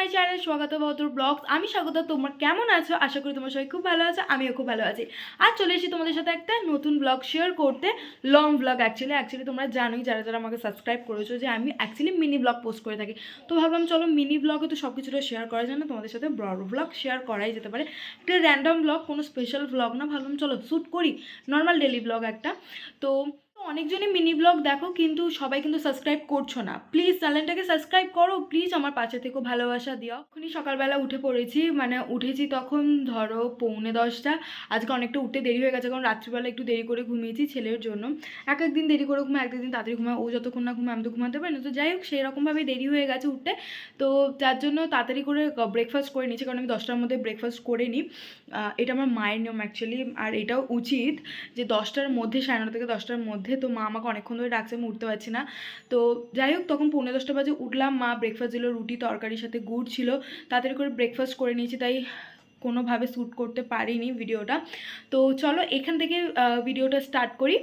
My channel, স্বাগত বদর blogs. আমি স্বাগত, তোমার কেমন আছো? আশা করি তোমার সবাই খুব ভালো আছো, আমিও খুব ভালো আছি। আর চলে এসেছি তোমাদের সাথে একটা নতুন ব্লগ শেয়ার করতে। লং ব্লগ অ্যাকচুয়ালি অ্যাকচুয়ালি তোমরা জানোই, যারা যারা আমাকে সাবস্ক্রাইব করেছ যে আমি অ্যাকচুয়ালি মিনি ব্লগ পোস্ট করে থাকি। তো ভাবলাম, চলো মিনি ব্লগে তো সব কিছুটা শেয়ার করা যায় না, তোমাদের সাথে বড় ব্লগ শেয়ার করাই যেতে পারে। একটা র্যান্ডম ব্লগ কোনো স্পেশাল ব্লগ না, ভাবলাম, চলো শ্যুট করি। নর্মাল ডেলি ব্লগ একটা। তো অনেকজনই মিনি ব্লগ দেখো, কিন্তু সবাই কিন্তু সাবস্ক্রাইব করছ না। প্লিজ চ্যানেলটাকে সাবস্ক্রাইব করো প্লিজ আমার পাশে থেকে, ভালোবাসা দিও। এখনই সকালবেলা উঠে পড়েছি মানে উঠেছি তখন ধরো পৌনে দশটা। আজকে অনেকটা উঠতে দেরি হয়ে গেছে, কারণ রাত্রিবেলা একটু দেরি করে ঘুমিয়েছি ছেলের জন্য। এক একদিন দেরি করে ঘুমায়, এক একদিন তাড়াতাড়ি ঘুমায়, ও যতক্ষণ না ঘুমায় আমি তো ঘুমাতে পারি না। তো যাই হোক সেই রকমভাবেই দেরি হয়ে গেছে উঠতে। তো যার জন্য তাড়াতাড়ি করে ব্রেকফাস্ট করে নিয়েছি, কারণ আমি দশটার মধ্যে ব্রেকফাস্ট করে নিই। এটা আমার মায়ের নিয়ম অ্যাকচুয়ালি আর এটাও উচিত যে দশটার মধ্যে, সাড়ে নটা থেকে দশটার মধ্যে তো মা আমাকে অনেকক্ষণ ধরে ডাকছে, আমি উঠতে পারছি না। তো যাই হোক, তখন পৌনে দশটা বাজে উঠলাম, মা ব্রেকফাস্ট দিল, রুটি, তরকারির সাথে গুড় ছিল। তাড়াতাড়ি করে ব্রেকফাস্ট করে নিয়েছি, তাই কোনোভাবে শ্যুট করতে পারিনি ভিডিওটা তো চলো এখান থেকে ভিডিওটা স্টার্ট করি।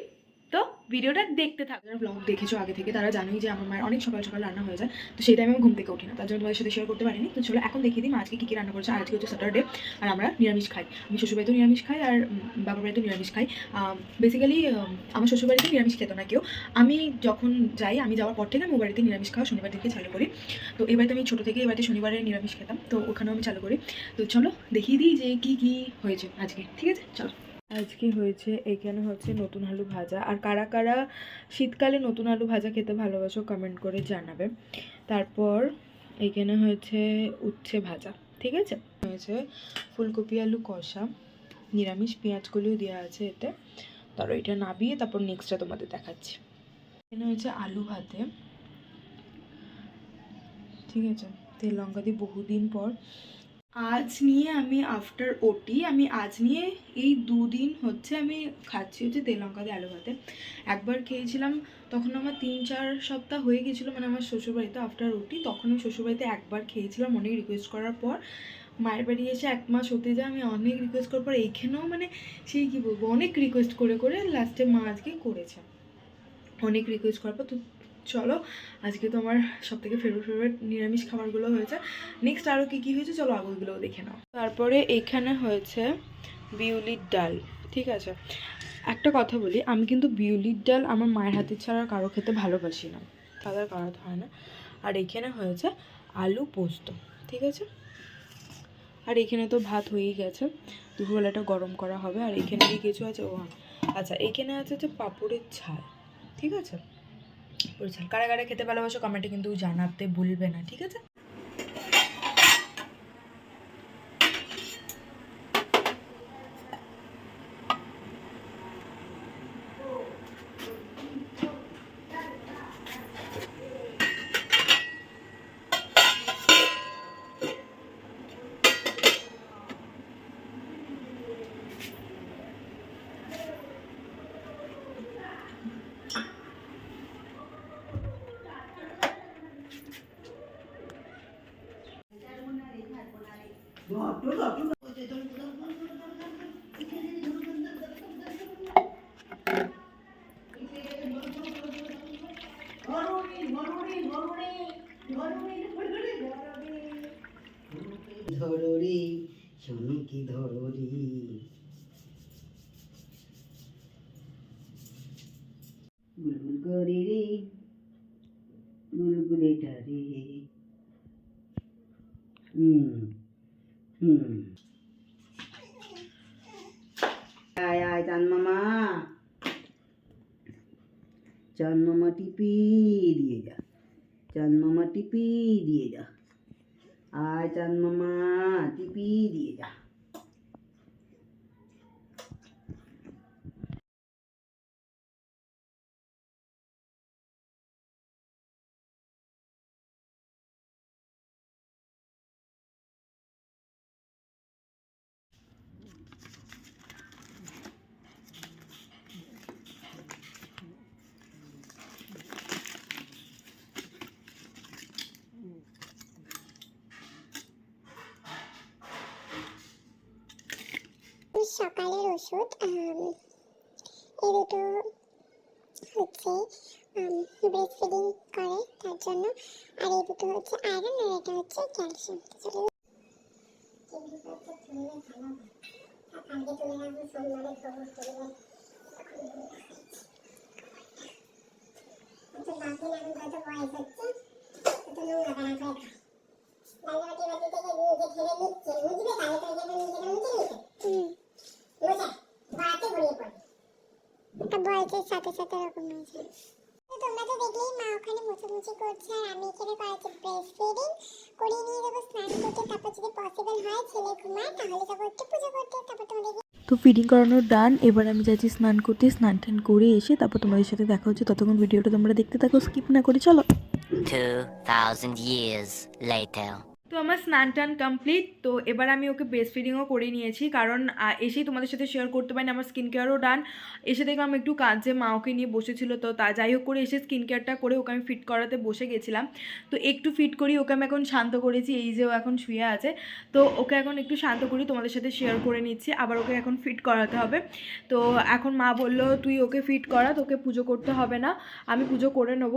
তো ভিডিওটা দেখতে থাকো। যারা ব্লগ দেখেছ আগে থেকে, তারা জানোই যে আমার মায়ের অনেক সকাল সকাল রান্না হয়ে যায়। তো সেই টাইমে আমি ঘুম থেকে উঠি না। তার জন্য তোমাদের সাথে শেয়ার করতে পারিনি। তো চলো এখন দেখিয়ে দিই মা আজকে কী কী রান্না করেছে। আজকে হচ্ছে স্যাটারডে আর আমরা নিরামিষ খাই। আমি শ্বশুরবাড়িতেও নিরামিষ খাই আর বাবার বাড়িতেও নিরামিষ খাই। বেসিক্যালি আমার শ্বশুরবাড়িতে নিরামিষ খেত না কেউ। আমি যখন যাই, আমি যাওয়ার পর থেকে আমি ও বাড়িতে নিরামিষ খাওয়া শনিবার থেকে চালু করি। তো এই বাড়িতে আমি ছোটো থেকে বাড়িতে শনিবারে নিরামিষ খেতাম। তো ওখানেও আমি চালু করি। তো চলো দেখিয়ে দিই যে কী কী হয়েছে আজকে। ঠিক আছে? চলো। আজকে হয়েছে? এখানে হচ্ছে? নতুন আলু ভাজা। আর কারা কারা শীতকালে নতুন আলু ভাজা খেতে ভালোবাসো কমেন্ট করে জানাবে। তারপর এখানে হয়েছে? উচ্ছে ভাজা, ঠিক আছে? হয়েছে ফুলকপি আলু কষা, নিরামিষ পেঁয়াজগুলিও দেওয়া আছে এতে। তারপর এটা নাবিয়ে তারপর নেক্সটটা তোমাদের দেখাচ্ছি। এখানে হয়েছে? আলু ভাতে, ঠিক আছে? তেল, লঙ্কা দিয়ে বহুদিন পর আজ নিয়ে আমি আফটার ওটি, আমি আজ নিয়ে এই দুদিন হচ্ছে আমি খাচ্ছি হচ্ছে তেল লঙ্কা দিয়ে আলু ভাতে একবার খেয়েছিলাম, তখন আমার তিন চার সপ্তাহ হয়ে গেছিল মানে আমার শ্বশুরবাড়িতে আফটার ওটি, তখন আমি শ্বশুরবাড়িতে একবার খেয়েছিলাম অনেক রিকোয়েস্ট করার পর। মায়ের বাড়ি এসে এক মাস হতে যায়, আমি অনেক রিকোয়েস্ট করার পর, এইখানেও মানে সেই কী বলব, অনেক রিকোয়েস্ট করে করে লাস্টে মা আজকে করেছে। অনেক রিকোয়েস্ট করার পর, তো চলো, আজকে তো আমার সব থেকে ফেভারিট ফেভারিট নিরামিষ খাবারগুলো হয়েছে। নেক্সট আরও কী কী হয়েছে? চলো আগে ওইগুলোও দেখে নাও। তারপরে এখানে হয়েছে বিউলির ডাল, ঠিক আছে? একটা কথা বলি, আমি কিন্তু বিউলির ডাল আমার মায়ের হাতের ছাড়া কারও খেতে ভালোবাসি না। তাদের কারও হয় না। আর এখানে হয়েছে আলু পোস্ত, ঠিক আছে? আর এখানে তো ভাত হয়েই গেছে। দুপুরবেলাটা গরম করা হবে। আর এখানে কি কিছু আছে? ও আচ্ছা এখানে আছে হচ্ছে পাঁপড়ের ছাল, ঠিক আছে? ঝাল কারা কারা খেতে ভালোবাসো কমেন্টে কিন্তু জানাতে ভুলবে না ঠিক আছে? শোনো কি ধররি। বুলবুল করে রে বুলবুলেটা রে হুম। হুম। আয় আয় চান মামা চান মামা টিপি দিয়ে যা। চান মামা টিপি দিয়ে যা। আয় চান মামা টিপি দিয়ে যা। ওষুধ এই দুটো হচ্ছে ব্রেস্ট ফিডিং করে, তার জন্য, আর এই দুটো হচ্ছে আয়রন আর এটা হচ্ছে ক্যালসিয়াম চলো থেকে নিজে ঠেলে নিচ্ছে মুছবে তাহলে তো এখানে নিজেকে মুছে নিতে গড়িয়ে পড়ে। এটা বয়সের সাথে সাথে এরকম হয়েছে তোমরা তো দেখলেই মা ওখানে মোছামুছি করছে আর আমি এখানে করাচ্ছি ব্রেস্ট ফিডিং করিয়ে নিয়ে যাব স্নান করতে। তারপর যদি পসিবল হয় ছেলে ঘুমায় তাহলে যাব একটু পুজো করতে। তারপর তোমাদের তো ফিডিং করানোর ডান এবার আমি যাচ্ছি স্নান করতে। স্নান টান করে এসে তারপর তোমাদের সাথে দেখা হচ্ছে। ততক্ষণ ভিডিওটা তোমরা দেখতে থাকো। স্কিপ না করে চলো। 2,000 years later. তো আমার স্নান টান কমপ্লিট তো এবার আমি ওকে ব্রেস্ট ফিডিংও করে নিয়েছি। কারণ এসেই তোমাদের সাথে শেয়ার করতে পারিনি, আমার স্কিন কেয়ারও ডান এসে দেখলাম একটু কাজে মা ওকে নিয়ে বসেছিল, তো তা যাই হোক করে এসে স্কিন কেয়ারটা করে ওকে আমি ফিট করাতে বসে গেছিলাম। তো একটু ফিট করি ওকে আমি এখন শান্ত করেছি, এই যে ও এখন শুয়ে আছে। তো ওকে এখন একটু শান্ত করি তোমাদের সাথে শেয়ার করে নিচ্ছি, আবার ওকে এখন ফিট করাতে হবে। তো এখন মা বলল, তুই ওকে ফিট করা, তোকে পুজো করতে হবে না, আমি পুজো করে নেব।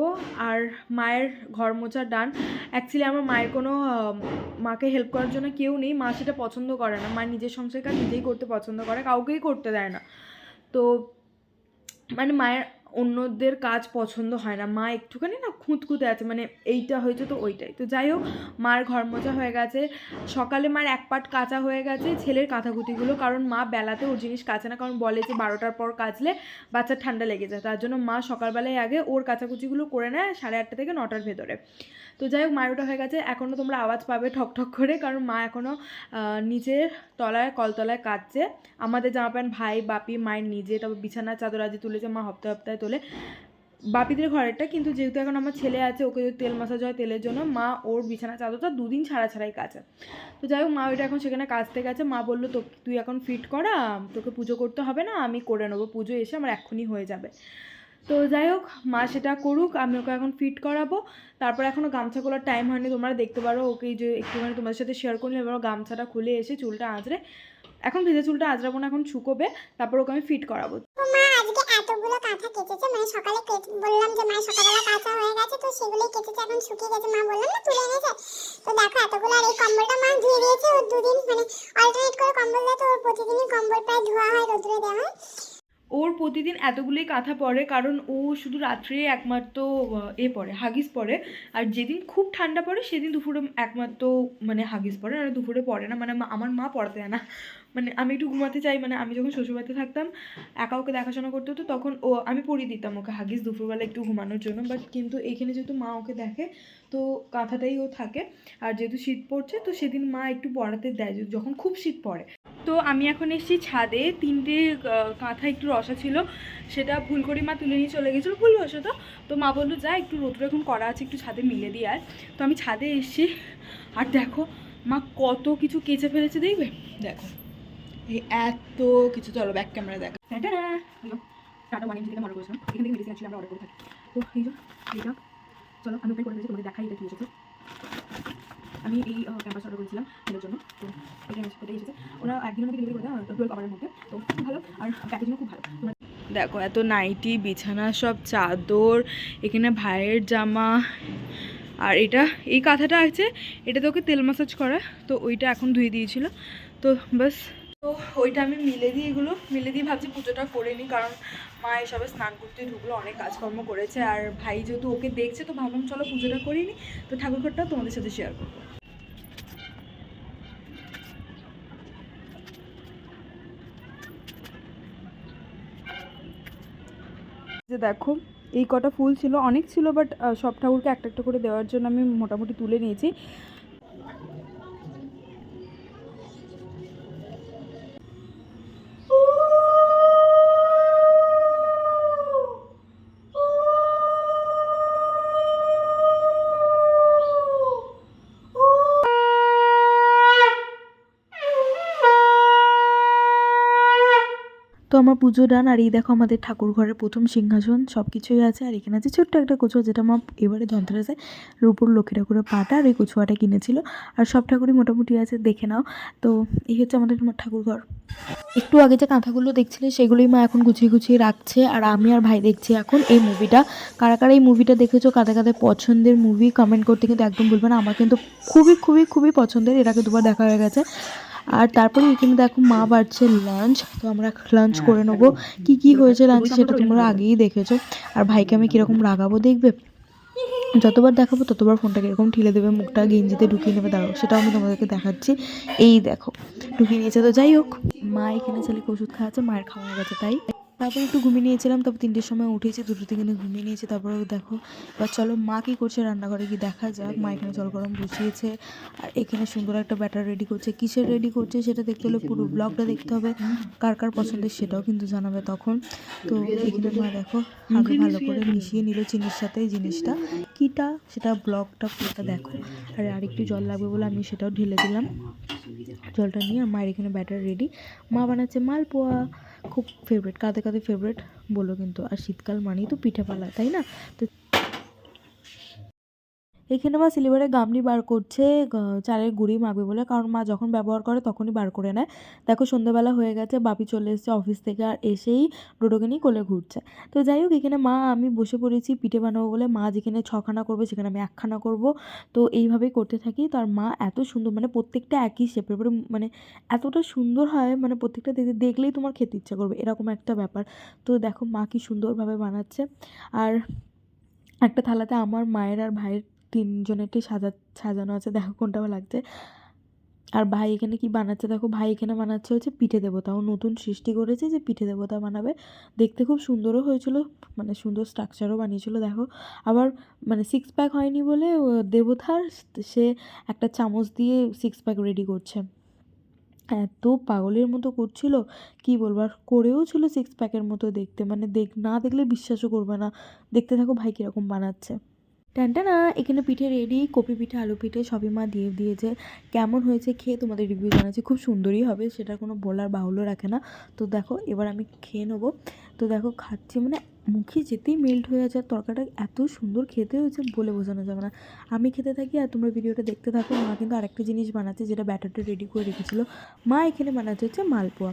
আর মায়ের ঘর মোছার ডান অ্যাকচুয়ালি আমার মায়ের কোনো মাকে হেল্প করার জন্য কেউ নেই, মা সেটা পছন্দ করে না। মা নিজের সংসার কাজ নিজেই করতে পছন্দ করে, কাউকেই করতে দেয় না। তো মানে মায়ের অন্যদের কাজ পছন্দ হয় না। মা একটুখানি না খুঁতখুঁতে আছে মানে এইটা হয়েছে তো ওইটাই। তো যাই হোক, মার ঘর মোছা হয়ে গেছে। সকালে মার এক পাট কাঁচা হয়ে গেছে ছেলের কাঁথাকুতিগুলো কারণ মা বেলাতে ওর জিনিস কাচে না, কারণ বলে যে বারোটার পর কাচলে বাচ্চার ঠান্ডা লেগে যায়। তার জন্য মা সকালবেলায় আগে ওর কাঁচাকুচিগুলো করে নেয় সাড়ে আটটা থেকে নটার ভেতরে। তো যাই হোক, মায়ের ওটা হয়ে গেছে। এখনও তোমরা আওয়াজ পাবে ঠক ঠক করে, কারণ মা এখনও নিচের তলায়, কলতলায় কাটছে আমাদের জামা প্যান্ট ভাই, বাপি, মায়ের নিজে তারপর বিছানার চাদর আজি তুলেছে, মা হপ্তাহে হপ্তাহে তোলে। বাপিদের ঘরেরটা কিন্তু যেহেতু এখন আমার ছেলে আছে, ওকে যদি তেল মাসাজ হয় তেলের জন্য, মা ওর বিছানা চাদরটা দুদিন ছাড়া ছাড়াই কাছে তো যাই হোক, মা ওইটা এখন সেখানে কাচতে গেছে। মা বলল তো তুই এখন ফিট করা, তোকে পুজো করতে হবে না, আমি করে নেব। পুজো এসে আমার এক্ষুনি হয়ে যাবে। তো যাই হোক, মা সেটা করুক, আমি ওকে এখন ফিট করাবো। তারপর এখনও গামছা খোলার টাইম হয়নি, তোমরা দেখতে পারো ওকে যে একটুখানি তোমাদের সাথে শেয়ার করলে, এবার গামছাটা খুলে এসে চুলটা আঁচড়ে, এখন ভেজে চুলটা আঁচড়াবো না, এখন শুকোবে, তারপর ওকে আমি ফিট করাবো। আজকে এতগুলো কাঁথা কেচেছে মানে সকালে বললাম যে মা সকালবেলা কাঁচা হয়ে গেছে, তো সেগুলোই কেচেছে, এখন শুকিয়ে গেছে। মা বললাম না, তুলে এনেছে। তো দেখো, এতগুলো আর এই কম্বলটা মা ধুয়ে দিয়েছে, ওর দুদিন মানে অল্টারনেট করে কম্বল দেয়, তো ওর প্রতিদিনই কম্বল প্রায় ধোয়া হয়, রোদ্রে দেওয়া হয়। ওর প্রতিদিন এতগুলোই কাঁথা পরে, কারণ ও শুধু রাত্রে একমাত্র এ পরে, হাগিস পরে। আর যেদিন খুব ঠান্ডা পড়ে, সেদিন দুপুরে একমাত্র মানে হাগিস পরে, আর দুপুরে পড়ে না মানে আমার মা পড়াতে দেয় না। মানে আমি একটু ঘুমাতে চাই মানে আমি যখন শ্বশুরবাড়িতে থাকতাম, একা ওকে দেখাশোনা করতে হতো, তখন ও, আমি পরিয়ে দিতাম ওকে হাগিস দুপুরবেলা একটু ঘুমানোর জন্য। বাট কিন্তু এখানে যেহেতু মা ওকে দেখে, তো কাঁথাটাই ও থাকে। আর যেহেতু শীত পড়ছে, তো সেদিন মা একটু পড়াতে দেয়, যখন খুব শীত পড়ে। তো আমি এখন এসেছি ছাদে, তিনটে কাঁথা একটু রসা ছিল, সেটা ভুল করে মা তুলে নিয়ে চলে গেছিল, ভুল বসে তো। তো মা বলল, যা, একটু রোদ্র এখন করা আছে, একটু ছাদে মিলে দিয়ে আর তো আমি ছাদে এসেছি, আর দেখো, মা কত কিছু কেচে ফেলেছে, দেখবে? দেখো। এত কিছু চলো ব্যাক ক্যামেরা দেখো টাটা। ওয়ান থেকে অর্ডার করেছিলাম এখান থেকে মেডিসিন আমরা অর্ডার করে থাকি। তো এই যে এইটা চলো আমি ওপেন করে দিয়েছি তোমাদের দেখাই এটা কি এসেছে। আমি এই ক্যাম্পাস অর্ডার করেছিলাম এদের জন্য। তো এটা এটাই এসেছে। ওরা একদিনের মধ্যে ডেলিভারি করে দেয় টুয়েলভ আওয়ারের মধ্যে। তো খুব ভালো আর প্যাকেজিংও খুব ভালো। দেখো এত নাইটি বিছানা সব চাদর এখানে ভাইয়ের জামা। আর এটা এই কাঁথাটা আছে এটা তো ওকে তেল মাসাজ করা। তো ওইটা এখন ধুয়ে দিয়েছিল। তো বাস তো ওইটা আমি মিলে দিই এগুলো, মিলে দিয়ে ভাবছি পুজোটা করে নিই, কারণ মা এসবে স্নান করতে ঢুকলো, অনেক কাজকর্ম করেছে, আর ভাই যেহেতু ওকে দেখছে, তো ভাবলাম চলো পুজোটা করিয়ে নিই, তো ঠাকুরঘরটাও তোমাদের সাথে শেয়ার করব। যে দেখো, এই কটা ফুল ছিল, অনেক ছিল বাট সব ঠাকুরকে একটা একটা করে দেওয়ার জন্য আমি মোটামুটি তুলে নিয়েছি। আমার পুজো ডান, আর এই দেখো আমাদের ঠাকুর ঘরের প্রথম সিংহাসন সব কিছুই আছে। আর এখানে আছে ছোট্ট একটা কচুয়া, যেটা মা এবারে ধনতেরাসে রূপুর লক্ষ্মী ঠাকুরের পাটা, আর এই কচুয়াটা কিনেছিল। আর সব ঠাকুরই মোটামুটি আছে, দেখে নাও। তো এই হচ্ছে আমাদের ঠাকুর ঘর একটু আগে যে কাঁথাগুলো দেখছিলে, সেগুলোই মা এখন গুছিয়ে গুছিয়ে রাখছে, আর আমি আর ভাই দেখছি এখন এই মুভিটা কারা কারা এই মুভিটা দেখেছ, কাদের কাদের পছন্দের মুভি কমেন্ট করতে কিন্তু একদম বলবে না। আমার কিন্তু খুবই খুবই খুবই পছন্দের এটাকে দুবার দেখা হয়ে গেছে। আর তারপরে এখানে দেখো মা বাড়ছে লাঞ্চ তো আমরা লাঞ্চ করে নেব। কি কি হয়েছে লাঞ্চে সেটা তোমরা আগেই দেখেছ। আর ভাইকে আমি কীরকম রাগাবো দেখবে? যতবার দেখাবো ততবার ফোনটাকে এরকম ঠেলে দেবে মুখটা গেঞ্জিতে ঢুকিয়ে নেবে। দাঁড়াও সেটাও আমি তোমাদেরকে দেখাচ্ছি। এই দেখো ঢুকিয়ে নিয়েছে তো যাই হোক। মা এখানে ছেলেকে ওষুধ খাওয়াচ্ছে মায়ের খাওয়া হয়ে গেছে তাই? তারপরে একটু ঘুমিয়ে নিয়েছিলাম, তারপর তিনটের সময় উঠেছি, দুটো থেকে ঘুমিয়ে নিয়েছি, তারপরে দেখো, এবার চলো মা কী করছে রান্নাঘরে কি দেখা যাক, মা এখানে জল গরম বসিয়েছে, আর এখানে সুন্দর একটা ব্যাটার রেডি করছে। কিসের রেডি করছে সেটা দেখতে হলে পুরো ব্লগটা দেখতে হবে, কার কার পছন্দের সেটাও কিন্তু জানাবে তখন। তো এখানে মা দেখো আগে ভালো করে মিশিয়ে নিল চিনির সাথে জিনিসটা। কিটা? সেটা ব্লগটা পুরোটা দেখো। আর আরেকটু জল লাগবে বলে আমি সেটাও ঢেলে দিলাম। জলটা নিয়ে মায়ের এখানে ব্যাটার রেডি মা বানাচ্ছে মালপোয়া। খুব ফেভারিট কাদের কাদের ফেভারিট বলো কিন্তু। আর শীতকাল মানেই তো পিঠে পালা, তাই না? তো এখানে মা সিলিভারে গামলি বার করছে চালের গুঁড়ি মাখবে বলে। কারণ মা যখন ব্যবহার করে তখনই বার করে নেয়। দেখো সন্ধ্যাবেলা হয়ে গেছে, বাপি চলে এসেছে অফিস থেকে আর এসেই ডোডোকে নিয়ে কোলে ঘুরছে। তো যাই হোক, এখানে মা, আমি বসে পড়েছি পিঠে বানাবো বলে। মা যেখানে ছখানা করবে সেখানে আমি একখানা করব। তো এইভাবেই করতে থাকি। তার মা এত সুন্দর মানে প্রত্যেকটা একই শেপের পরে মানে এতটা সুন্দর হয় মানে প্রত্যেকটা দেখে দেখলেই তোমার খেতে ইচ্ছা করবে। এরকম একটা ব্যাপার। তো দেখো মা কি সুন্দরভাবে বানাচ্ছে। আর একটা থালাতে আমার মায়ের আর ভাইয়ের তিনজনেরটাই সাজা, সাজানো আছে। দেখো কোনটা লাগছে। আর ভাই এখানে কি বানাচ্ছে? দেখো ভাই এখানে বানাচ্ছে হচ্ছে পিঠে দেবতা। ও নতুন সৃষ্টি করেছে যে পিঠে দেবতা বানাবে। দেখতে খুব সুন্দরও হয়েছিল। মানে সুন্দর স্ট্রাকচারও বানিয়েছিল, দেখো। আবার মানে সিক্স প্যাক হয়নি বলে দেবতার সে একটা চামচ দিয়ে সিক্স প্যাক রেডি করছে। এত পাগলের মতো করছিল। কি বলব? আর করেও ছিল সিক্স প্যাকের মতো দেখতে। মানে দেখ, না দেখলে বিশ্বাসও করবে না। দেখতে থাকো ভাই কীরকম বানাচ্ছে। টানটা না এখানে পিঠে রেডি কপি পিঠে, আলু পিঠে সবই মা দিয়ে দিয়েছে। কেমন হয়েছে খেয়ে তোমাদের রিভিউ জানাচ্ছি, খুব সুন্দরই হবে সেটা কোনো বলার বাহুল্য রাখে না। তো দেখো, এবার আমি খেয়ে নেব। তো দেখো, খাচ্ছি মানে মুখে যেতেই মেল্ট হয়ে আর তরকারিটা এত সুন্দর খেতে হয়েছে বলে বোঝানো যাবে না। আমি খেতে থাকি আর তোমরা ভিডিওটা দেখতে থাকো, মা কিন্তু আরেকটা জিনিস বানাচ্ছে, যেটা ব্যাটারটা রেডি করে রেখেছিলো। মা এখানে বানাচ্ছে হচ্ছে মালপোয়া।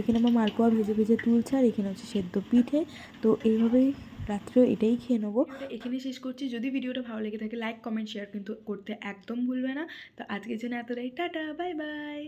এখানে মা মালপোয়া ভেজে ভেজে তুলছে, আর এখানে হচ্ছে সেদ্ধ পিঠে। তো এইভাবেই রাত্রেও এটাই খেয়ে নেব। এখানে শেষ করছি। যদি ভিডিওটা ভালো লেগে থাকে লাইক কমেন্ট শেয়ার কিন্তু করতে একদম ভুলবে না। তো আজকের জন্য এতটাই। Tata bye bye